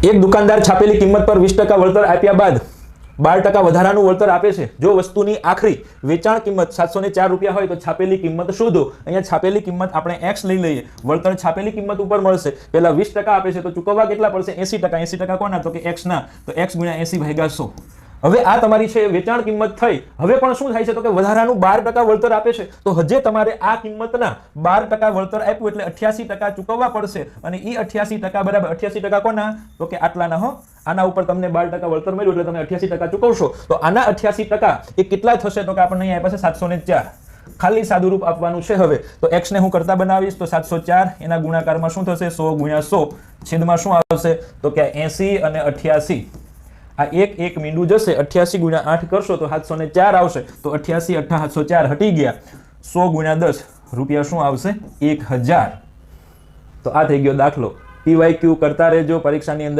એક દુકાનદાર છાપેલી કિંમત પર વીસ ટકા વળતર આપ્યા બાદ બાર ટકા વધારાનું વળતર આપે છે. જો વસ્તુની આખરી વેચાણ કિંમત સાતસો ચાર રૂપિયા હોય તો છાપેલી કિંમત શોધો. અહીંયા છાપેલી કિંમત આપણે એક્સ લઈ લઈએ. વળતર છાપેલી કિંમત ઉપર મળશે. પહેલાં વીસ ટકા આપે છે તો ચૂકવવા કેટલા પડશે? એસી ટકા. એસી ટકા કોના? તો કે એક્સ ના. તો એક્સ ગુણ્યા એસી ભાગ્યા સો. હવે આ તમારી છે વેચાણ કિંમત થઈ. હવે પણ શું થાય છે તો કે વધારાનું બાર ટકા વળતર આપે છે. તો હજે તમારે આ કિંમતના બાર ટકા વળતર આપ્યું એટલે અઠ્યાસી ટકા ચૂકવવા પડશે. અને એ અઠ્યાસી બરાબર, અઠ્યાસી ટકા કોના? તો કે આટલાના, હો? આના ઉપર તમને બાર ટકા વળતર મળ્યું એટલે તમે અઠ્યાસી ટકા ચૂકવશો. તો આના અઠ્યાસી ટકા એ કેટલા થશે તો કે આપણને અહીંયા પાસે સાતસો ને ચાર. ખાલી સાદું રૂપ આપવાનું છે હવે. તો x ને હું કરતા બનાવીશ તો સાતસો ચાર. એના ગુણાકારમાં શું થશે? સો ગુણ્યા સો. છેદમાં શું આવશે? તો કે એસી અને અઠ્યાસી. આ એક એક મીંડું જશે, અઠ્યાસી ગુણ્યા આઠ કરશો તો સાતસો ને ચાર આવશે. તો અઠ્યાસી, અઠ્ઠા સાતસો ચાર હટી ગયા. સો ગુણ્યા દસ, રૂપિયા શું આવશે? એક હજાર. તો આ થઈ ગયો દાખલો. પીવાય ક્યુ કરતા રહેજો, પરીક્ષાની અંદર